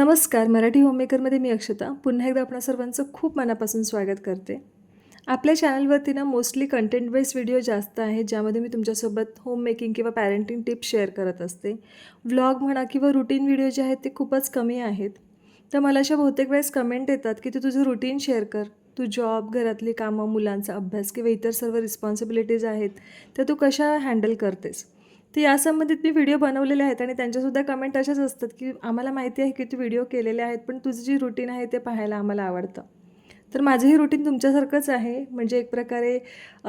नमस्कार मराठी होममेकरमध्ये मी अक्षता. पुन्हा एकदा आपणा सर्वांचं खूप मनापासून स्वागत करते. आपल्या चॅनलवरती ना मोस्टली कंटेंट बेस्ड व्हिडिओ जास्त आहेत ज्यामध्ये मी तुमच्यासोबत होम मेकिंग किंवा पॅरेंटिंग टिप्स शेअर करत असते. व्लॉग म्हणा किंवा रुटीन व्हिडिओ जे आहेत ते खूपच कमी आहेत. तर मला अशा बहुतेक वेळेस कमेंट येतात की तू तुझं रुटीन शेअर कर. तू जॉब घरातली कामं मुलांचा अभ्यास किंवा इतर सर्व रिस्पॉन्सिबिलिटीज आहेत त्या तू कशा हँडल करतेस? तर यासंबंधित मी व्हिडिओ बनवलेले आहेत आणि त्यांच्यासुद्धा कमेंट अशाच असतात की आम्हाला माहिती आहे की तू व्हिडिओ केलेले आहेत पण तुझी जी रुटीन आहे ते पाहायला आम्हाला आवडतं. तर माझंही रुटीन तुमच्यासारखंच आहे. म्हणजे एक प्रकारे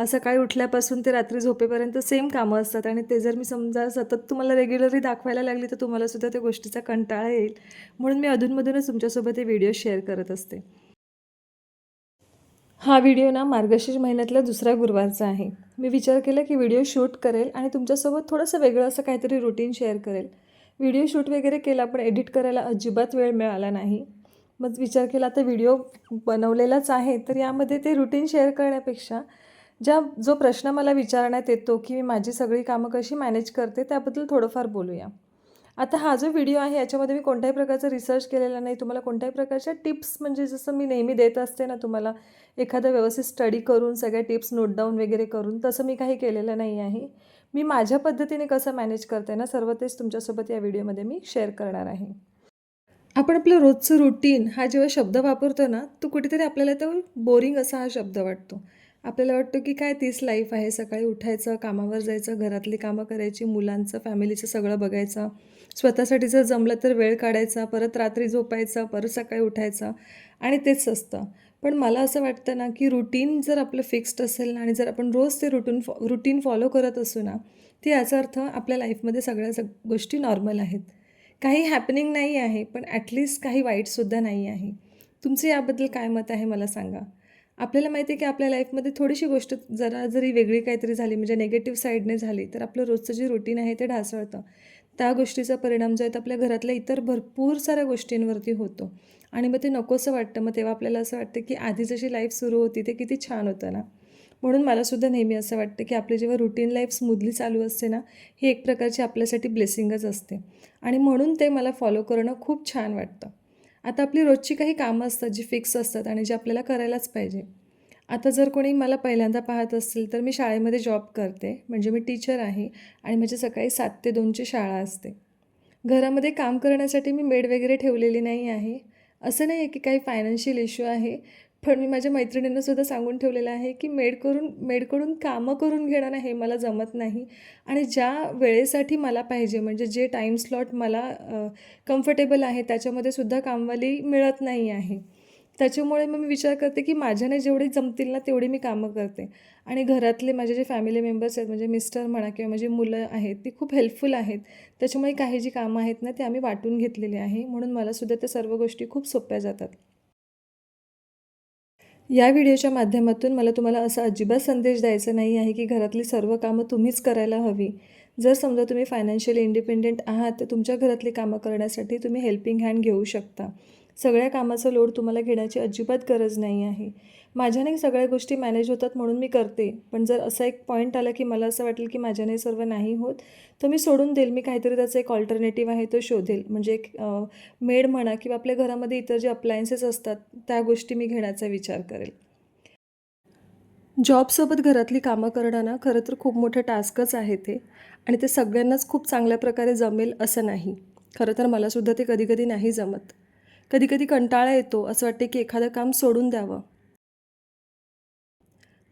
सकाळी उठल्यापासून ते रात्री झोपेपर्यंत सेम कामं असतात आणि ते जर मी समजा सतत तुम्हाला रेग्युलरली दाखवायला लागली तर तुम्हालासुद्धा त्या गोष्टीचा कंटाळा येईल. म्हणून मी अधूनमधूनच तुमच्यासोबत हे व्हिडिओ शेअर करत असते. हा व्हिडिओ ना मार्गशीर्ष महिन्यातल्या दुसऱ्या गुरुवारचा आहे. मी विचार केला की व्हिडिओ शूट करेल आणि तुमच्यासोबत थोडंसं वेगळं असं काहीतरी रुटीन शेअर करेल. व्हिडिओ शूट वगैरे केला पण एडिट करायला अजिबात वेळ मिळाला नाही. मग विचार केला आता व्हिडिओ बनवलेलाच आहे तर यामध्ये ते रुटीन शेअर करण्यापेक्षा ज्या जो प्रश्न मला विचारण्यात येतो की मी माझी सगळी कामं कशी मॅनेज करते त्याबद्दल थोडंफार बोलूया. आता हा जो व्हिडिओ आहे याच्यामध्ये मी कोणत्याही प्रकारचा रिसर्च केलेला नाही. तुम्हाला कोणत्याही प्रकारच्या टिप्स म्हणजे जसं मी नेहमी देत असते ना तुम्हाला एखादा व्यवस्थित स्टडी करून सगळ्या टिप्स नोट डाऊन वगैरे करून तसं मी काही केलेलं नाही आहे. मी माझ्या पद्धतीने कसं मॅनेज करते ना सर्व तेच तुमच्यासोबत या व्हिडिओमध्ये मी शेअर करणार आहे. आपण आपलं रोजचं रुटीन हा जेव्हा शब्द वापरतो ना तो कुठेतरी आपल्याला तो बोरिंग असा हा शब्द वाटतो. आपल्याला वाटतं की काय तीच लाईफ आहे. सकाळी उठायचं कामावर जायचं घरातली कामं करायची मुलांचं फॅमिलीचं सगळं बघायचं. स्वतःसाठी जर जमलं तर वेळ काढायचा परत रात्री झोपायचं परत सकाळी उठायचं आणि तेच असतं. पण मला असं वाटतं ना की रुटीन जर आपलं फिक्स्ड असेल ना आणि जर आपण रोज ते रुटीन फॉ रुटीन फॉलो करत असू ना ते याचा अर्थ आपल्या लाईफमध्ये सगळ्या सग गोष्टी नॉर्मल आहेत. काही हॅपनिंग नाही आहे पण ॲटलिस्ट काही वाईटसुद्धा नाही आहे. तुमचं याबद्दल काय मत आहे मला सांगा. आपल्याला माहिती आहे की आपल्या लाईफमध्ये थोडीशी गोष्ट जरा जरी वेगळी काहीतरी झाली म्हणजे नेगेटिव्ह साईडने झाली तर आपलं रोजचं जे रुटीन आहे ते ढासळतं. त्या गोष्टीचा परिणाम जो आहे तो आपल्या घरातल्या इतर भरपूर साऱ्या गोष्टींवरती होतो. आणि मग ते नकोसं वाटतं. मग तेव्हा आपल्याला असं वाटतं की आधी जशी लाईफ सुरू होती ते किती छान होतं ना. म्हणून मलासुद्धा नेहमी असं वाटतं की आपली जेव्हा रुटीन लाईफ स्मूदली चालू असते ना ही एक प्रकारची आपल्यासाठी ब्लेसिंगच असते. आणि म्हणून ते मला फॉलो करणं खूप छान वाटतं. आता आपली रोजची काही कामं असतात जी फिक्स असतात आणि जी आपल्याला करायलाच पाहिजे. आता जर कोणी मला पहिल्यांदा पाहत असेल तर मी शाळेमध्ये जॉब करते. म्हणजे मी टीचर आहे आणि माझी सकाळी सात ते दोनची शाळा असते. घरामध्ये काम करण्यासाठी मी मेड वगैरे ठेवलेली नाही आहे. असं नाही आहे की काही फायनान्शियल इश्यू आहे. पण मी माझ्या मैत्रिणींना सुद्धा सांगून ठेवलेलं आहे की मेड करून मेडकडून कामं करून घेणं हे मला जमत नाही. आणि ज्या वेळेसाठी मला पाहिजे म्हणजे जे टाईम स्लॉट मला कम्फर्टेबल आहे त्याच्यामध्ये सुद्धा कामवाली मिळत नाही आहे. त्याच्यामुळे मग मी विचार करते की माझ्याने जेवढे जमतील ना तेवढी मी कामं करते. आणि घरातले माझे जे फॅमिली मेंबर्स आहेत म्हणजे मिस्टर म्हणा किंवा माझी मुलं आहेत ती खूप हेल्पफुल आहेत. त्याच्यामुळे काही जी कामं आहेत ना ते आम्ही वाटून घेतलेली आहे. म्हणून मला सुद्धा त्या सर्व गोष्टी खूप सोप्या जातात. या व्हिडिओच्या माध्यमातून मला तुम्हाला असा अजिबात संदेश द्यायचा नाही आहे की घरातली सर्व कामं तुम्हीच करायला हवी. जर समजा तुम्ही फायनान्शियली इंडिपेंडेंट आहात तर तुमच्या घरातली कामं करण्यासाठी तुम्ही हेल्पिंग हँड घेऊ शकता. सगळ्या कामाचं लोड तुम्हाला घेण्याची अजिबात गरज नाही आहे. माझ्याने सगळ्या गोष्टी मॅनेज होतात म्हणून मी करते. पण जर असा एक पॉईंट आला की मला असं वाटेल की माझ्याने सर्व नाही होत तर मी सोडून देईल. मी काहीतरी त्याचा एक ऑल्टरनेटिव्ह आहे तो शोधेल. म्हणजे एक मेड म्हणा किंवा आपल्या घरामध्ये इतर जे अप्लायन्सेस असतात त्या गोष्टी मी घेण्याचा विचार करेल. जॉबसोबत घरातली कामं करणं ना खरं तर खूप मोठं टास्कच आहे ते. आणि ते सगळ्यांनाच खूप चांगल्या प्रकारे जमेल असं नाही. खरं तर मलासुद्धा ते कधी कधी नाही जमत. कधी कधी कंटाळा येतो असं वाटते की एखादं काम सोडून द्यावं.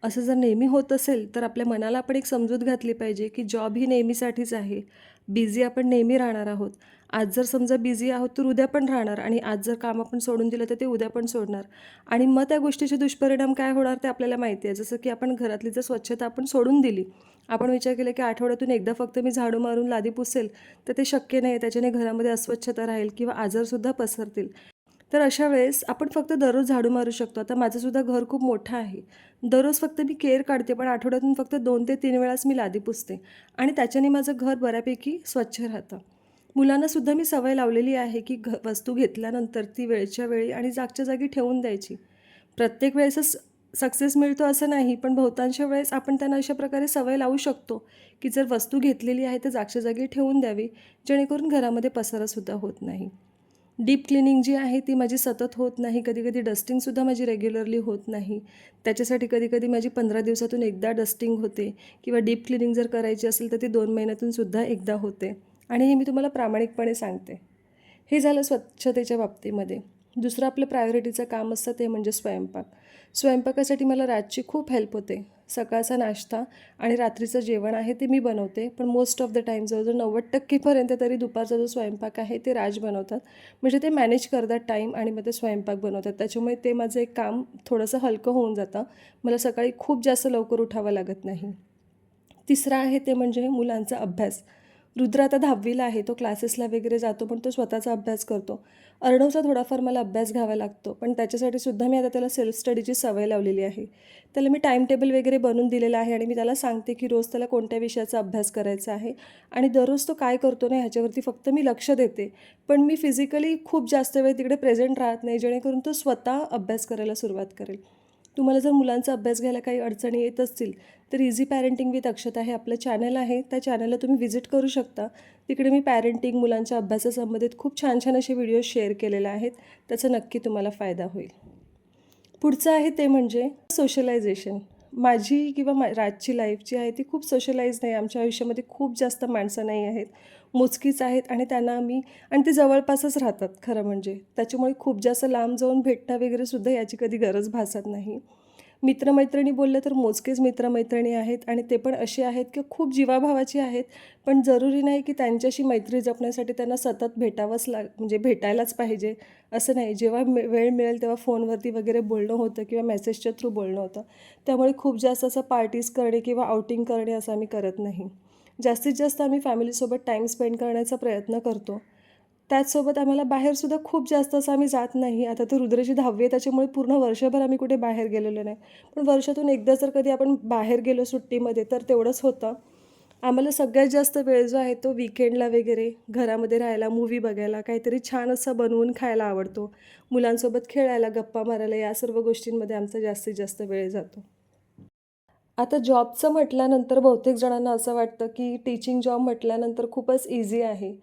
असं जर नेहमी होत असेल तर आपल्या मनाला आपण एक समजूत घातली पाहिजे की जॉब ही नेहमीसाठीच आहे. बिझी आपण नेहमी राहणार आहोत. आज जर समजा बिझी आहोत तर उद्या पण राहणार आणि आज जर काम आपण सोडून दिलं तर ते उद्या पण सोडणार. आणि मग त्या गोष्टीचे दुष्परिणाम काय होणार ते आपल्याला माहिती आहे. जसं की आपण घरातली जर स्वच्छता आपण सोडून दिली आपण विचार केला की आठवड्यातून एकदा फक्त मी झाडू मारून लादी पुसेल तर ते शक्य नाही त्याच्याने घरामध्ये अस्वच्छता राहील किंवा आजारसुद्धा पसरतील. तर अशा वेळेस आपण फक्त दररोज झाडू मारू शकतो. आता माझंसुद्धा घर खूप मोठं आहे. दररोज फक्त मी केअर काढते पण आठवड्यातून फक्त दोन ते तीन वेळाच मी लादी पुसते. आणि त्याच्याने माझं घर बऱ्यापैकी स्वच्छ राहतं. मुलांनासुद्धा मी सवय लावलेली आहे की घ वस्तू घेतल्यानंतर ती वेळच्या वेळी आणि जागच्या जागी ठेवून द्यायची. प्रत्येक वेळेसच सक्सेस मिळतो असं नाही पण बहुतांश वेळेस आपण त्यांना अशा प्रकारे सवय लावू शकतो की जर वस्तू घेतलेली आहे तर जागच्या जागी ठेवून द्यावी जेणेकरून घरामध्ये पसारासुद्धा होत नाही. डीप क्लिनिंग जी आहे ती माझी सतत होत नाही. कधी कधी डस्टिंगसुद्धा माझी रेग्युलरली होत नाही. त्याच्यासाठी कधी कधी माझी पंधरा दिवसातून एकदा डस्टिंग होते किंवा डीप क्लिनिंग जर करायची असेल तर ती दोन महिन्यातून सुद्धा एकदा होते. आणि हे मी तुम्हाला प्रामाणिकपणे सांगते. हे झालं स्वच्छतेच्या बाबतीमध्ये. दुसरं आपलं प्रायोरिटीचं काम असतं ते म्हणजे स्वयंपाक. स्वयंपाकासाठी मला रातची खूप हेल्प होते. सकाळचा नाश्ता आणि रात्रीचं जेवण आहे ते मी बनवते. पण मोस्ट ऑफ द टाईम जवळजवळ नव्वद टक्केपर्यंत तरी दुपारचा जो स्वयंपाक आहे ते राज बनवतात. म्हणजे ते मॅनेज करतात टाईम आणि मग ते स्वयंपाक बनवतात. त्याच्यामुळे ते माझं एक काम थोडंसं हलकं होऊन जातं. मला सकाळी खूप जास्त लवकर उठावं लागत नाही. तिसरं आहे ते म्हणजे मुलांचा अभ्यास. रुद्र आता दहावीला आहे. तो क्लासेसला वगैरे जातो पण तो स्वतःचा अभ्यास करतो. अर्णवचा थोडाफार मला अभ्यास घ्यावा लागतो पण त्याच्यासाठी सुद्धा मी आता त्याला सेल्फ स्टडीची सवय लावलेली आहे. त्याला मी टाईम टेबल वगैरे बनवून दिलेलं आहे आणि मी त्याला सांगते की रोज त्याला कोणत्या विषयाचा अभ्यास करायचा आहे आणि दररोज तो काय करतो ना ह्याच्यावरती फक्त मी लक्ष देते. पण मी फिजिकली खूप जास्त वेळ तिकडे प्रेझेंट राहत नाही जेणेकरून तो स्वतः अभ्यास करायला सुरुवात करेल. तुम्हाला जर मुलांचा अभ्यास घ्यायला काही अडचणी येत असतील तर इझी पॅरेंटिंग विथ अक्षता हे आपलं चॅनल आहे. त्या चॅनलला तुम्ही व्हिजिट करू शकता. तिकडे मी पॅरेंटिंग मुलांच्या अभ्यासासंबंधित खूप छान छान असे व्हिडिओ शेअर केलेले आहेत. त्याचा नक्की तुम्हाला फायदा होईल. पुढचं आहे ते म्हणजे सोशलायझेशन माझी किंवा मा राजची लाईफ जी आहे ती खूप सोशलाईज नाही आमच्या आयुष्यामध्ये खूप जास्त माणसं नाही आहेत. मोजकीच आहेत आणि त्यांना आम्ही आणि ते जवळपासच राहतात खरं म्हणजे. त्याच्यामुळे खूप जास्त लांब जाऊन भेटणं वगैरे सुद्धा याची कधी गरज भासत नाही. मित्रमैत्रिणी बोललं तर मोजकेच मित्रमैत्रिणी आहेत आणि ते पण असे आहेत की खूप जीवाभावाची आहेत. पण जरुरी नाही की त्यांच्याशी मैत्री जपण्यासाठी त्यांना सतत भेटावंच लाग म्हणजे भेटायलाच पाहिजे. असं नाही. जेव्हा मे वेळ मिळेल तेव्हा फोनवरती वगैरे बोलणं होतं किंवा मेसेजच्या थ्रू बोलणं होतं. त्यामुळे खूप जास्त असं पार्टीज करणे किंवा आउटिंग करणे असं आम्ही करत नाही. जास्तीत जास्त आम्ही फॅमिलीसोबत टाईम स्पेंड करण्याचा प्रयत्न करतो. त्याचसोबत आम्हाला बाहेरसुद्धा खूप जास्त असं आम्ही जात नाही. आता तर रुद्राची दहावी आहे त्याच्यामुळे पूर्ण वर्षभर आम्ही कुठे बाहेर गेलेलो नाही. पण वर्षातून एकदा जर कधी आपण बाहेर गेलो सुट्टीमध्ये तर तेवढंच होतं. आम्हाला सगळ्यात जास्त वेळ जो आहे तो विकेंडला वगैरे घरामध्ये राहायला मूवी बघायला काहीतरी छान असं बनवून खायला आवडतो. मुलांसोबत खेळायला गप्पा मारायला या सर्व गोष्टींमध्ये आमचा जास्तीत जास्त वेळ जातो. आता जॉबचं म्हटल्यानंतर बहुतेक जणांना असं वाटतं की टीचिंग जॉब म्हटल्यानंतर खूपच इझी आहे.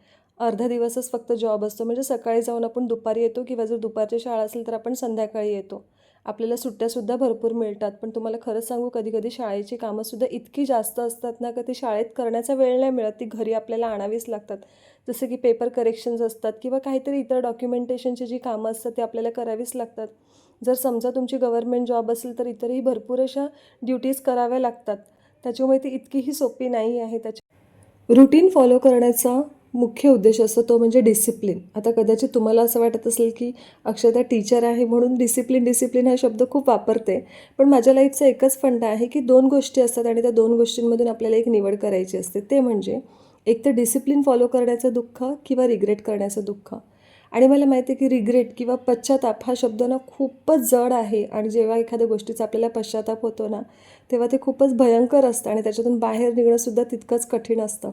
अर्धा दिवसच फक्त जॉब असतो. म्हणजे सकाळी जाऊन आपण दुपारी येतो किंवा जर दुपारची शाळा असेल तर आपण संध्याकाळी येतो. आपल्याला सुट्ट्यासुद्धा भरपूर मिळतात. पण तुम्हाला खरंच सांगू कधी कधी शाळेची कामंसुद्धा इतकी जास्त असतात ना का ती शाळेत करण्याचा वेळ नाही मिळत. ती घरी आपल्याला आणावीच लागतात. जसं की पेपर करेक्शन्स असतात किंवा काहीतरी इतर डॉक्युमेंटेशनची जी कामं असतात ती आपल्याला करावीच लागतात. जर समजा तुमची गव्हर्मेंट जॉब असेल तर इतरही भरपूर अशा ड्युटीज कराव्या लागतात. त्याच्यामुळे ती इतकीही सोपी नाही आहे. त्याच्या रुटीन फॉलो करण्याचा मुख्य उद्देश असतो तो म्हणजे डिसिप्लिन आता कदाचित तुम्हाला असं वाटत असेल की अक्षता टीचर आहे म्हणून डिसिप्लिन डिसिप्लिन हा शब्द खूप वापरते. पण माझ्या लाईफचा एकच फंड आहे की दोन गोष्टी असतात आणि त्या दोन गोष्टींमधून आपल्याला एक निवड करायची असते. ते म्हणजे एक तर डिसिप्लिन फॉलो करण्याचं दुःख किंवा रिग्रेट करण्याचं दुःख. आणि मला माहिती आहे की रिग्रेट किंवा पश्चाताप हा शब्द ना खूपच जड आहे आणि जेव्हा एखाद्या गोष्टीचा आपल्याला पश्चाताप होतो ना तेव्हा ते खूपच भयंकर असतं आणि त्याच्यातून बाहेर निघणंसुद्धा तितकंच कठीण असतं.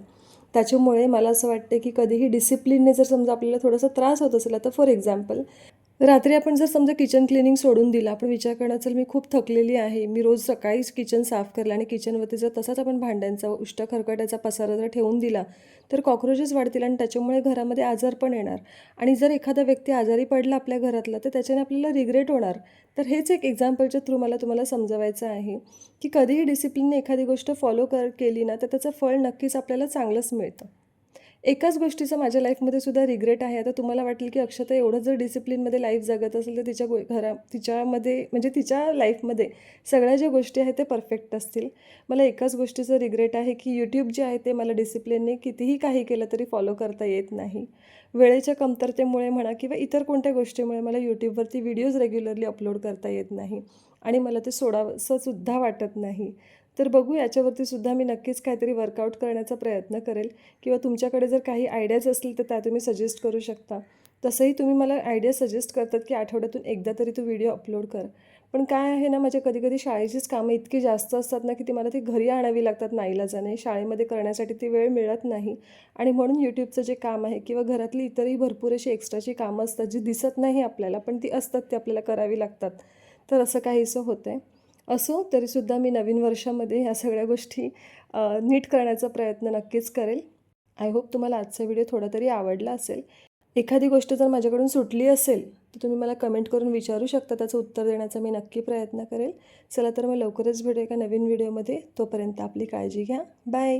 त्याच्यामुळे मला असं वाटतं की कधीही डिसिप्लिनने जर समजा आपल्याला थोडासा त्रास होत असेल तर फॉर एक्झाम्पल रात्री आपण जर समजा किचन क्लिनिंग सोडून दिलं आपण विचार करणार चल मी खूप थकलेली आहे. मी रोज सकाळीच किचन साफ करलं आणि किचनवरती जर तसाच आपण भांड्यांचा उष्ट खरकट्याचा पसारा जर ठेवून दिला तर कॉक्रोचेस वाढतील आणि त्याच्यामुळे घरामध्ये आजार पण येणार. आणि जर एखादा व्यक्ती आजारी पडला आपल्या घरातला तर त्याच्याने आपल्याला रिग्रेट होणार. तर हेच एक एक्झाम्पलच्या थ्रू मला तुम्हाला समजवायचं आहे की कधीही डिसिप्लिनने एखादी गोष्ट फॉलो कर केली ना तर त्याचं फळ नक्कीच आपल्याला चांगलंच मिळतं. एकाच गोष्टीचा माझ्या लाईफमध्ये सुद्धा रिग्रेट आहे. आता तुम्हाला वाटेल की अक्षता एवढं जर डिसिप्लिनमध्ये लाईफ जगत असेल तर तिच्या गो घरा तिच्यामध्ये म्हणजे तिच्या लाईफमध्ये सगळ्या ज्या गोष्टी आहेत ते परफेक्ट असतील. मला एकाच गोष्टीचं रिग्रेट आहे की यूट्यूब जे आहे ते मला डिसिप्लिनने कितीही काही केलं तरी फॉलो करता येत नाही. वेळेच्या कमतरतेमुळे म्हणा किंवा इतर कोणत्या गोष्टीमुळे मला यूट्यूबवरती व्हिडिओज रेग्युलरली अपलोड करता येत नाही. आणि मला ते सोडावंसंसुद्धा वाटत नाही. तर बघू याच्यावरती सुद्धा मी नक्कीच काहीतरी वर्कआउट करण्याचा प्रयत्न करेल. किंवा तुमच्याकडे जर काही आयडियाज असतील तर त्या तुम्ही सजेस्ट करू शकता. तसंही तुम्ही मला आयडिया सजेस्ट करतात की आठवड्यातून एकदा तरी तू व्हिडिओ अपलोड कर. पण काय आहे ना माझ्या कधी कधी शाळेचीच कामं इतकी जास्त असतात ना की ती मला ती घरी आणावी लागतात नाईलाजाने शाळेमध्ये करण्यासाठी ती वेळ मिळत नाही. आणि म्हणून यूट्यूबचं जे काम आहे किंवा घरातली इतरही भरपूर अशी एक्स्ट्राची कामं असतात जी दिसत नाही आपल्याला पण ती असतात ती आपल्याला करावी लागतात. तर असं काहीसं होतं आहे असो तरीसुद्धा मी नवीन वर्षामध्ये ह्या सगळ्या गोष्टी नीट करण्याचा प्रयत्न नक्कीच करेल. आय होप तुम्हाला आजचा व्हिडिओ थोडा तरी आवडला असेल. एखादी गोष्ट जर माझ्याकडून सुटली असेल तर तुम्ही मला कमेंट करून विचारू शकता त्याचं उत्तर देण्याचा मी नक्की प्रयत्न करेल. चला तर मग लवकरच भेटू एका नवीन व्हिडिओमध्ये तोपर्यंत आपली काळजी घ्या. बाय